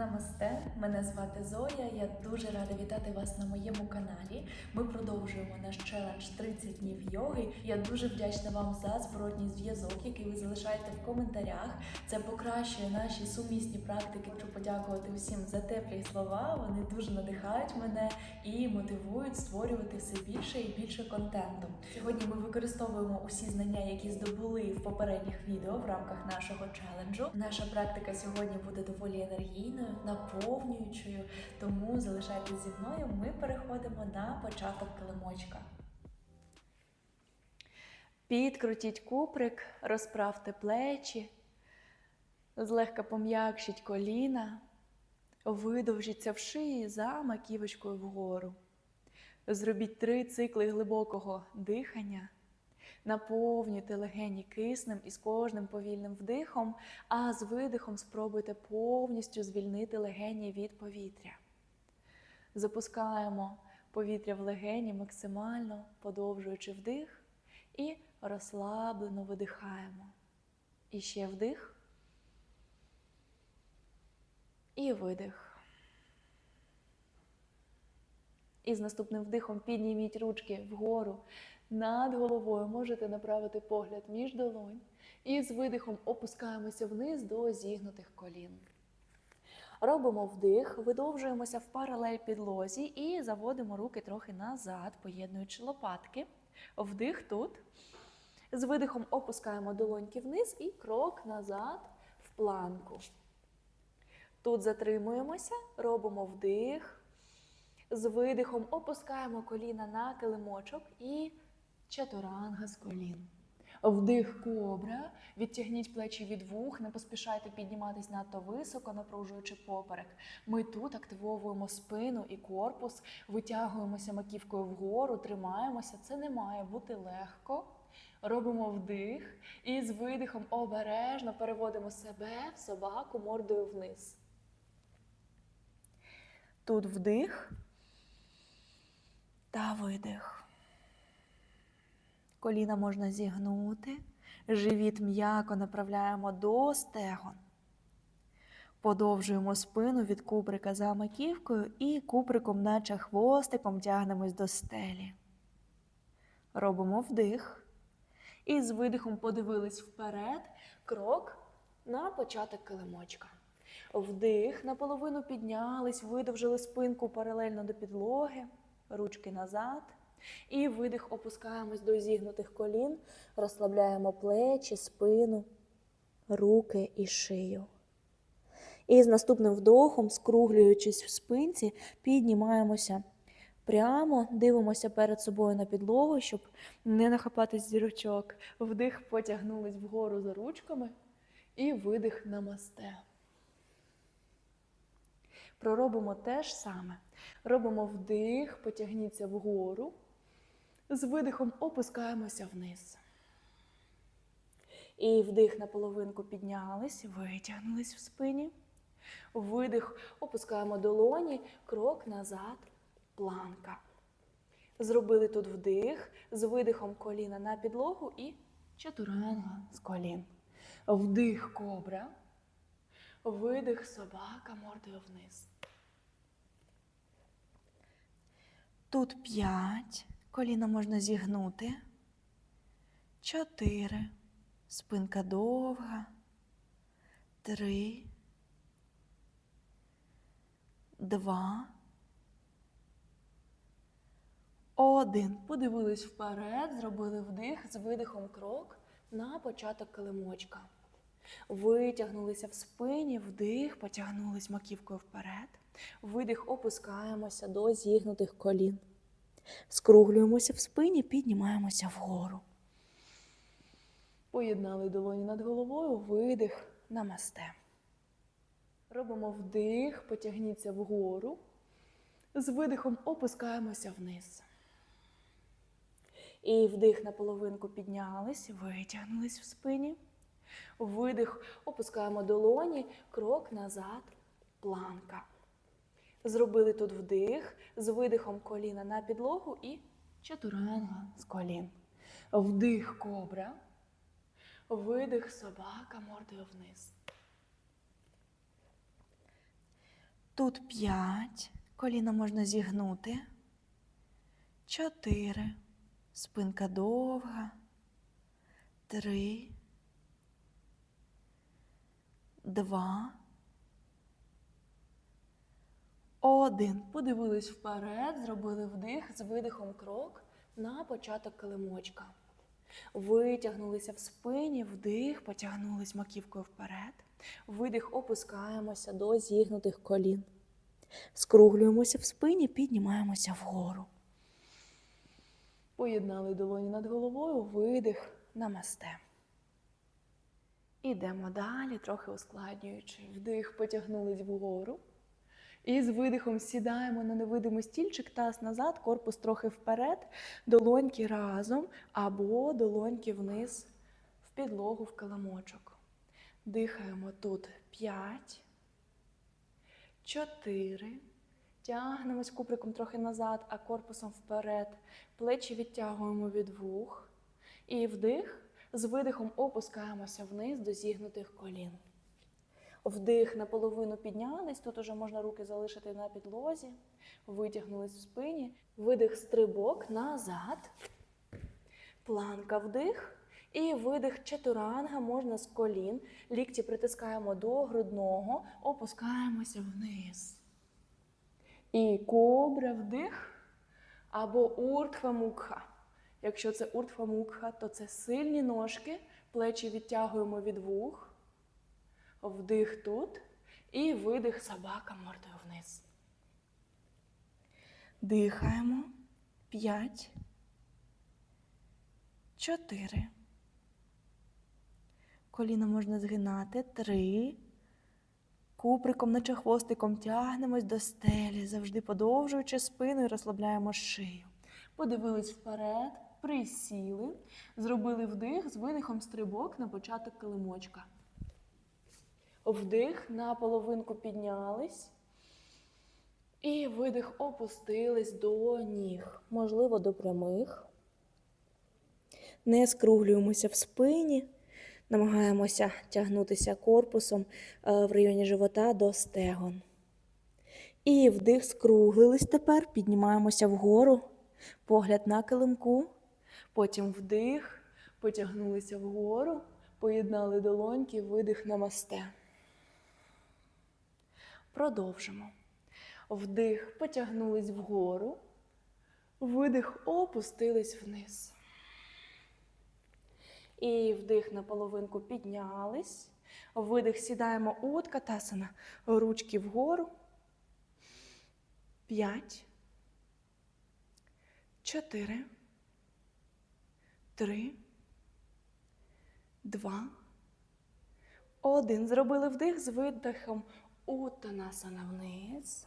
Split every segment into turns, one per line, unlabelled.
Намасте, мене звати Зоя. Я дуже рада вітати вас на моєму каналі. Ми продовжуємо наш челендж 30 днів йоги. Я дуже вдячна вам за зворотній зв'язок, який ви залишаєте в коментарях. Це покращує наші сумісні практики. Хочу подякувати всім за теплі слова. Вони дуже надихають мене і мотивують створювати все більше і більше контенту. Сьогодні ми використовуємо усі знання, які здобули в попередніх відео в рамках нашого челенджу. Наша практика сьогодні буде доволі енергійною, наповнюючою. Тому залишайтесь зі мною. Ми переходимо на початок килимочка. Підкрутіть куприк, розправте плечі, злегка пом'якшіть коліна, видовжіться в шиї за маківочкою вгору. Зробіть три цикли глибокого дихання. Наповнюйте легені киснем і з кожним повільним вдихом, а з видихом спробуйте повністю звільнити легені від повітря. Запускаємо повітря в легені максимально подовжуючи вдих, і розслаблено видихаємо. І ще вдих. І видих. І з наступним вдихом підніміть ручки вгору над головою. Можете направити погляд між долонь. І з видихом опускаємося вниз до зігнутих колін. Робимо вдих, видовжуємося в паралель підлозі і заводимо руки трохи назад, поєднуючи лопатки. Вдих тут. З видихом опускаємо долоньки вниз і крок назад в планку. Тут затримуємося, робимо вдих. З видихом опускаємо коліна на килимочок і чатуранга з колін. Вдих кобра, відтягніть плечі від вух, не поспішайте підніматись надто високо, напружуючи поперек. Ми тут активовуємо спину і корпус, витягуємося маківкою вгору, тримаємося. Це не має бути легко. Робимо вдих і з видихом обережно переводимо себе в собаку мордою вниз. Тут вдих та видих. Коліна можна зігнути, живіт м'яко направляємо до стегон. Подовжуємо спину від кубрика за маківкою і кубриком, наче хвостиком, тягнемось до стелі. Робимо вдих. І з видихом подивились вперед, крок на початок килимочка. Вдих, наполовину піднялись, видовжили спинку паралельно до підлоги, ручки назад. І видих опускаємось до зігнутих колін, розслабляємо плечі, спину, руки і шию. І з наступним вдохом, скруглюючись в спинці, піднімаємося прямо, дивимося перед собою на підлогу, щоб не нахапатись зірочок. Вдих потягнулись вгору за ручками і видих намасте. Проробимо те ж саме. Робимо вдих, потягніться вгору. З видихом опускаємося вниз. І вдих на половинку піднялись, витягнулись в спині. Видих, опускаємо долоні, крок назад, планка. Зробили тут вдих, з видихом коліна на підлогу і чатуранга з колін. Вдих кобра, видих собака мордою вниз. Тут п'ять. Коліна можна зігнути. Чотири. Спинка довга. Три. Два. Один. Подивились вперед, зробили вдих з видихом крок на початок килимочка. Витягнулися в спині, вдих, потягнулись маківкою вперед. Видих, опускаємося до зігнутих колін. Скруглюємося в спині, піднімаємося вгору. Поєднали долоні над головою, видих, намасте. Робимо вдих, потягніться вгору. З видихом опускаємося вниз. І вдих на половинку піднялись, витягнулись в спині. Видих, опускаємо долоні, крок назад, планка. Зробили тут вдих, з видихом коліна на підлогу і чатуранга з колін. Вдих кобра, видих собака мордою вниз. Тут п'ять. Коліна можна зігнути. Чотири. Спинка довга. Три. Два. Один. Подивились вперед, зробили вдих з видихом крок на початок килимочка. Витягнулися в спині, вдих, потягнулись маківкою вперед. Видих, опускаємося до зігнутих колін. Скруглюємося в спині, піднімаємося вгору. Поєднали долоні над головою, видих, намасте. Ідемо далі, трохи ускладнюючи. Вдих, потягнулись вгору. І з видихом сідаємо на невидимий стільчик, таз назад, корпус трохи вперед, долоньки разом або долоньки вниз в підлогу в килимочок. Дихаємо тут 5, 4. Тягнемось куприком трохи назад, а корпусом вперед. Плечі відтягуємо від вух. І вдих. З видихом опускаємося вниз до зігнутих колін. Вдих наполовину піднялись. Тут уже можна руки залишити на підлозі. Витягнулись в спині. Видих стрибок назад. Планка вдих. І видих чатуранга можна з колін. Лікті притискаємо до грудного, опускаємося вниз. І кобра вдих або уртва мукха. Якщо це уртва мукха, то це сильні ножки, плечі відтягуємо від вух. Вдих тут і видих собака мордою вниз. Дихаємо. П'ять. Чотири. Коліна можна згинати. Три. Куприком, наче хвостиком тягнемось до стелі, завжди подовжуючи спину і розслабляємо шию. Подивились вперед, присіли, зробили вдих з видихом стрибок на початок килимочка. Вдих на половинку піднялись. І видих опустились до ніг, можливо, до прямих. Не скруглюємося в спині, намагаємося тягнутися корпусом е, в районі живота до стегон. І вдих скруглились тепер, піднімаємося вгору, погляд на килимку, потім вдих, потягнулися вгору, поєднали долоньки, видих на масте. Продовжимо. Вдих, потягнулись вгору, видих, опустились вниз. І вдих на половинку піднялись. Видих, сідаємо у катасана, ручки вгору. П'ять. Чотири. Три. Два. Один. Зробили вдих з видихом Утанасана вниз.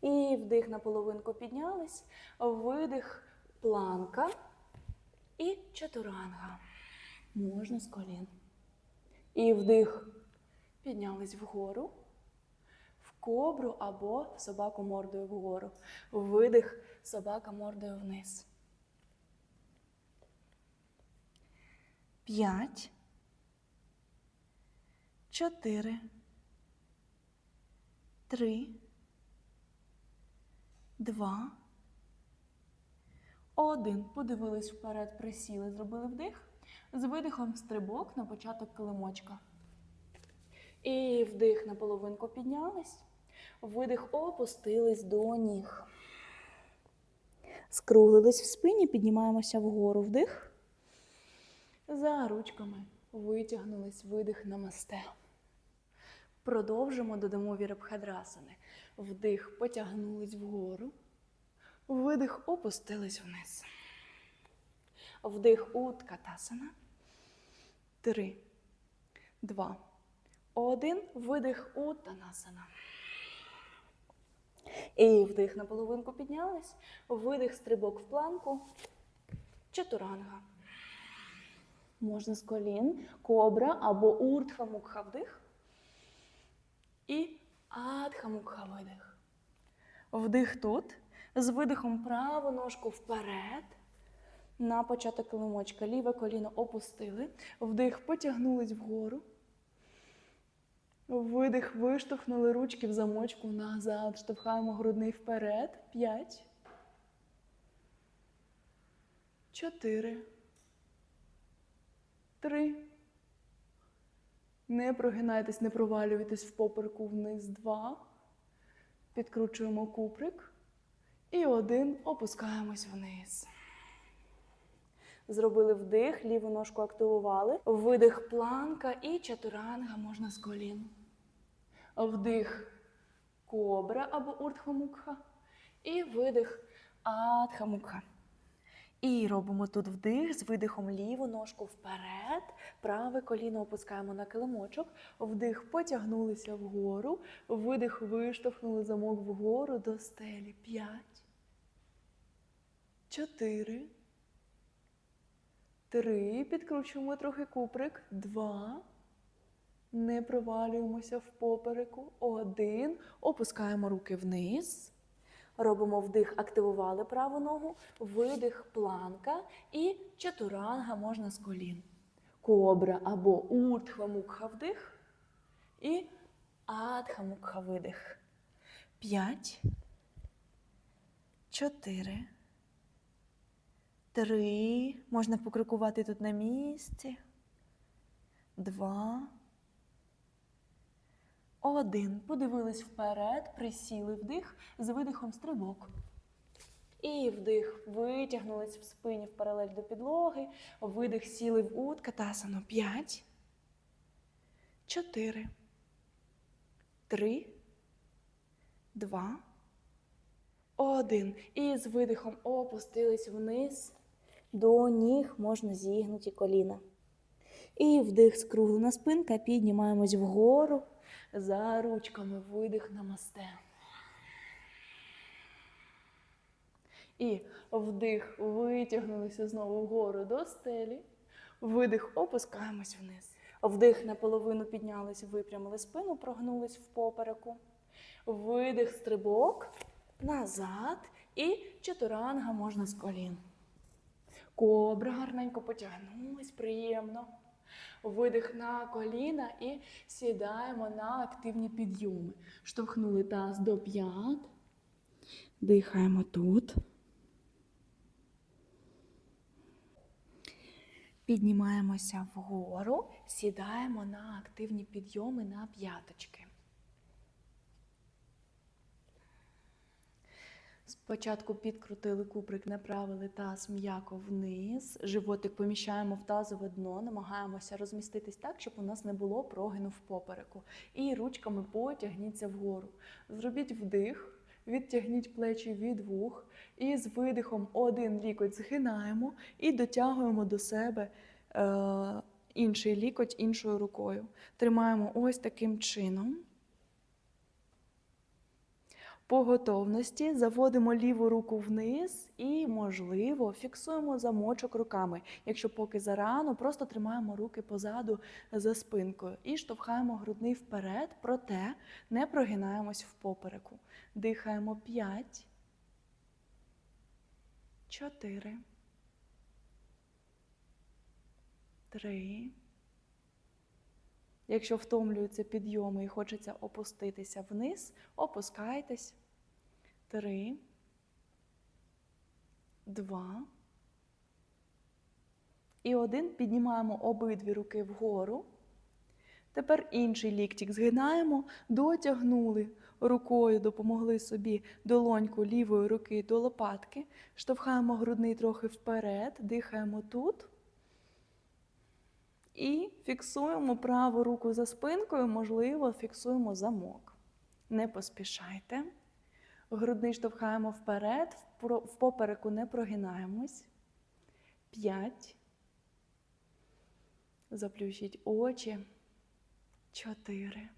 І вдих на половинку піднялись. Видих планка і чатуранга. Можна з колін. І вдих. Піднялись вгору. В кобру або собаку мордою вгору. Видих собака мордою вниз. П'ять. Чотири. Три. Два. Один. Подивились вперед, присіли, зробили вдих. З видихом стрибок на початок килимочка. І вдих на половинку піднялись. Видих опустились до ніг. Скруглились в спині, піднімаємося вгору. Вдих. За ручками витягнулись, видих на масте. Продовжимо додамо вірабхадрасани. Вдих, потягнулись вгору. Видих, опустились вниз. Вдих уткатасана. Три, два, один. Видих утанасана. І вдих на половинку піднялись. Видих стрибок в планку. Чатуранга. Можна з колін, кобра або уртха мукха вдих. І адхамукха видих. Вдих тут. З видихом праву ножку вперед. На початок килимочка. Ліве коліно опустили. Вдих, потягнулись вгору. Видих, виштовхнули ручки в замочку назад. Штовхаємо грудний вперед. П'ять. Чотири. Три. Не прогинайтесь, не провалюйтесь в попереку вниз. Два. Підкручуємо куприк. І один. Опускаємось вниз. Зробили вдих, ліву ножку активували. Видих планка і чатуранга можна з колін. Вдих кобра або уртхамукха. І видих адхамукха. І робимо тут вдих з видихом ліву ножку вперед. Праве коліно опускаємо на килимочок. Вдих потягнулися вгору. Видих виштовхнули замок вгору до стелі. П'ять. Чотири. Три. Підкручуємо трохи куприк. Два. Не провалюємося в попереку. Один. Опускаємо руки вниз. Робимо вдих, активували праву ногу, видих, планка і чатуранга можна з колін. Кобра або уртхвамукха вдих і адхамукха видих. П'ять. Чотири. Три. Можна покрикувати тут на місці. Два. Один. Подивились вперед, присіли вдих з видихом стрибок. І вдих. Витягнулись в спині в паралель до підлоги. Видих сіли в ут. Катасану. П'ять. Чотири. Три. Два. Один. І з видихом опустились вниз. До ніг можна зігнуті коліна. І вдих скруглена спинка, піднімаємось вгору за ручками, видих намасте. І вдих, витягнулися знову вгору до стелі. Видих, опускаємось вниз. Вдих наполовину піднялись, випрямили спину, прогнулись в попереку. Видих, стрибок назад. І чатуранга можна з колін. Кобра гарненько потягнулась, приємно. Видих на коліна і сідаємо на активні підйоми. Штовхнули таз до п'ят. Дихаємо тут. Піднімаємося вгору, сідаємо на активні підйоми на п'яточки. Спочатку підкрутили куприк, направили таз м'яко вниз, животик поміщаємо в тазове дно, намагаємося розміститись так, щоб у нас не було прогину в попереку. І ручками потягніться вгору. Зробіть вдих, відтягніть плечі від вух. І з видихом один лікоть згинаємо і дотягуємо до себе е, інший лікоть іншою рукою. Тримаємо ось таким чином. По готовності заводимо ліву руку вниз і, можливо, фіксуємо замочок руками. Якщо поки зарано, просто тримаємо руки позаду за спинкою і штовхаємо грудний вперед, проте не прогинаємось в попереку. Дихаємо 5, 4, 3. Якщо втомлюються підйоми і хочеться опуститися вниз, опускайтесь. Три, два. І один. Піднімаємо обидві руки вгору. Тепер інший ліктик згинаємо, дотягнули рукою, допомогли собі долоньку лівої руки до лопатки. Штовхаємо грудний трохи вперед, дихаємо тут. І фіксуємо праву руку за спинкою, можливо, фіксуємо замок. Не поспішайте. Грудний штовхаємо вперед, в попереку не прогинаємось. П'ять. Заплющіть очі. Чотири.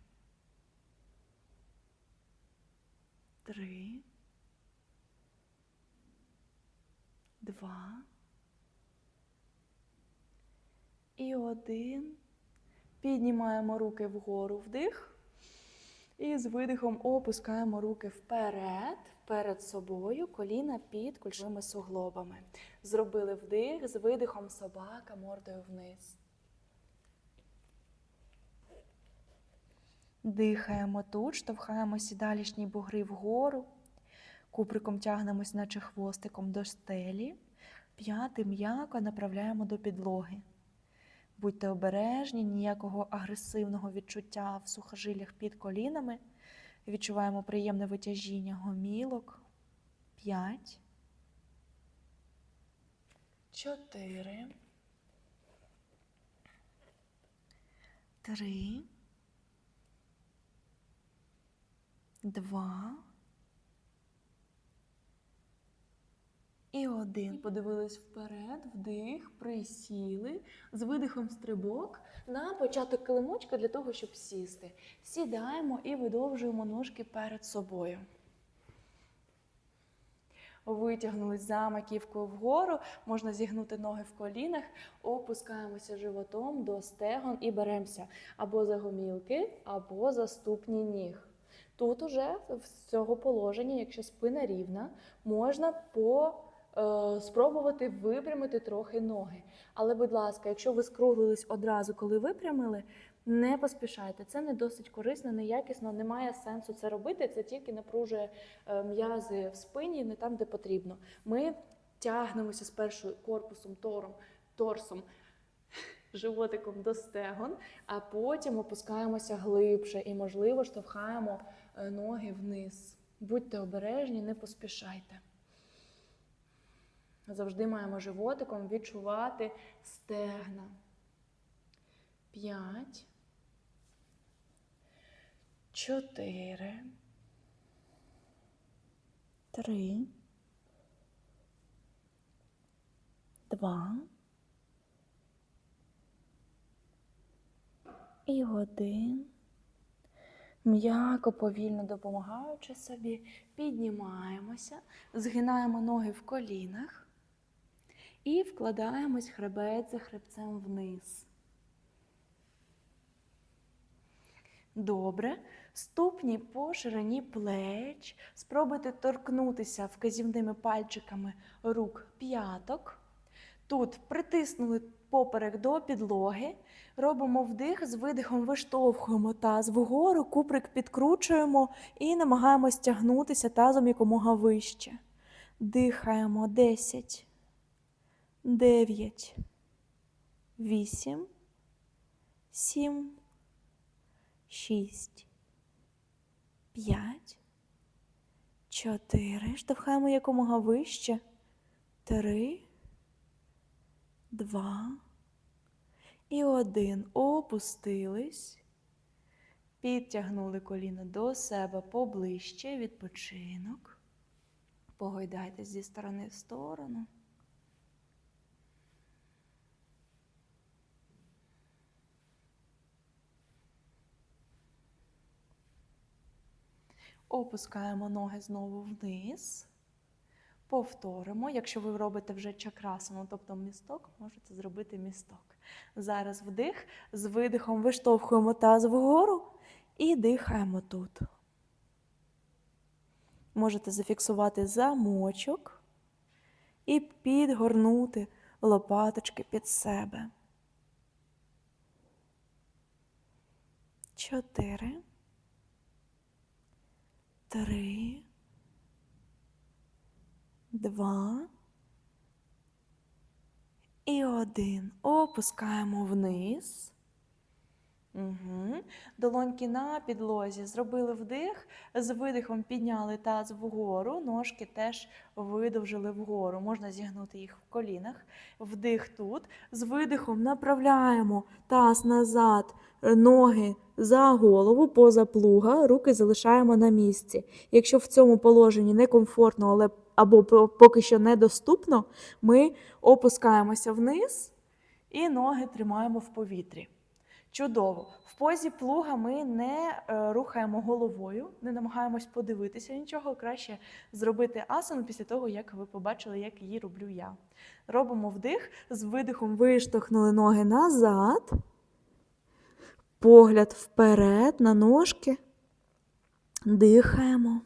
Три. Два. І один. Піднімаємо руки вгору вдих. І з видихом опускаємо руки вперед, перед собою, коліна під кульшовими суглобами. Зробили вдих, з видихом собака мордою вниз. Дихаємо тут, штовхаємо сідалішні бугри вгору. Куприком тягнемось, наче хвостиком до стелі. П'яти м'яко направляємо до підлоги. Будьте обережні, ніякого агресивного відчуття в сухожилях під колінами. Відчуваємо приємне витяжіння гомілок. П'ять. Чотири. Три. Два. І один. Подивились вперед, вдих, присіли, з видихом стрибок на початок килимочка для того, щоб сісти. Сідаємо і видовжуємо ножки перед собою. Витягнулись за маківкою вгору, можна зігнути ноги в колінах, опускаємося животом до стегон і беремося або за гомілки, або за ступні ніг. Тут уже з цього положення, якщо спина рівна, можна по спробувати випрямити трохи ноги. Але, будь ласка, якщо ви скруглились одразу, коли випрямили, не поспішайте. Це не досить корисно, неякісно, немає сенсу це робити. Це тільки напружує е, м'язи в спині, не там, де потрібно. Ми тягнемося спершу корпусом, тором, торсом. Животиком до стегон, а потім опускаємося глибше і, можливо, штовхаємо е, ноги вниз. Будьте обережні, не поспішайте. Завжди маємо животиком відчувати стегна. П'ять. Чотири. Три. Два. І один. М'яко, повільно допомагаючи собі, піднімаємося, згинаємо ноги в колінах і вкладаємось хребет за хребцем вниз. Добре. Ступні по ширині плеч. Спробуйте торкнутися вказівними пальчиками рук п'яток. Тут притиснули поперек до підлоги. Робимо вдих, з видихом виштовхуємо таз вгору, куприк підкручуємо і намагаємось тягнутися тазом якомога вище. Дихаємо 10, 9, 8, 7, 6, 5, 4. Штовхаємо якомога вище. 3, 2, і один. Опустились. Підтягнули коліно до себе поближче, відпочинок. Погойдайтесь зі сторони в сторону. Опускаємо ноги знову вниз. Повторимо. Якщо ви робите вже чакрасану, тобто місток, можете зробити місток. Зараз вдих, з видихом виштовхуємо таз вгору і дихаємо тут. Можете зафіксувати замочок і підгорнути лопаточки під себе. Чотири. Три. Два. І один. Опускаємо вниз. Угу. Долоньки на підлозі. Зробили вдих, з видихом підняли таз вгору, ножки теж видовжили вгору. Можна зігнути їх в колінах. Вдих тут. З видихом направляємо таз назад, ноги за голову, поза плуга, руки залишаємо на місці. Якщо в цьому положенні некомфортно, але або поки що недоступно, ми опускаємося вниз і ноги тримаємо в повітрі. Чудово. В позі плуга ми не е, рухаємо головою, не намагаємось подивитися нічого. Краще зробити асану після того, як ви побачили, як її роблю я. Робимо вдих, з видихом виштовхнули ноги назад, погляд вперед на ножки. Дихаємо.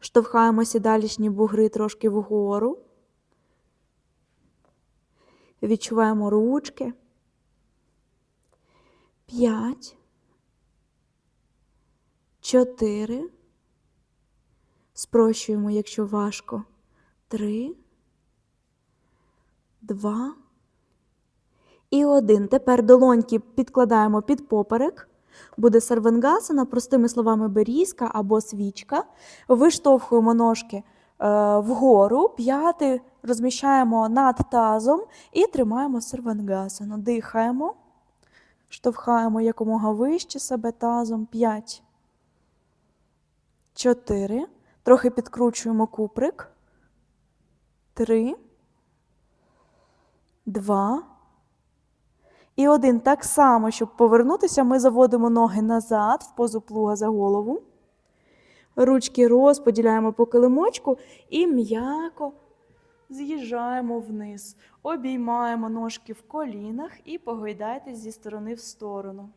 Штовхаємо сідалішні бугри трошки вгору. Відчуваємо ручки. П'ять,
чотири. Спрощуємо, якщо важко. Три, два і один. Тепер долоньки підкладаємо під поперек. Буде сарвенгасана, простими словами, берізка або свічка. Виштовхуємо ножки е, вгору, п'яти розміщаємо над тазом і тримаємо сарвенгасану. Дихаємо, штовхаємо якомога вище себе тазом. П'ять. Чотири. Трохи підкручуємо куприк. Три. Два. І один. Так само, щоб повернутися, ми заводимо ноги назад в позу плуга за голову. Ручки розподіляємо по килимочку і м'яко з'їжджаємо вниз. Обіймаємо ножки в колінах і погойдайтесь зі сторони в сторону.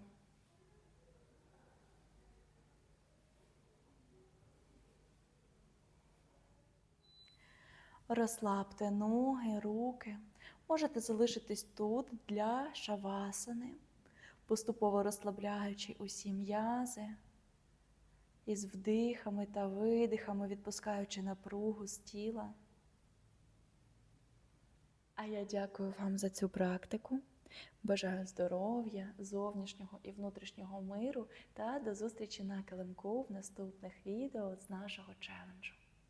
Розслабте ноги, руки. Можете залишитись тут для шавасани, поступово розслабляючи усі м'язи, із вдихами та видихами відпускаючи напругу з тіла. А я дякую вам за цю практику. Бажаю здоров'я, зовнішнього і внутрішнього миру та до зустрічі на килимку в наступних відео з нашого челенджу.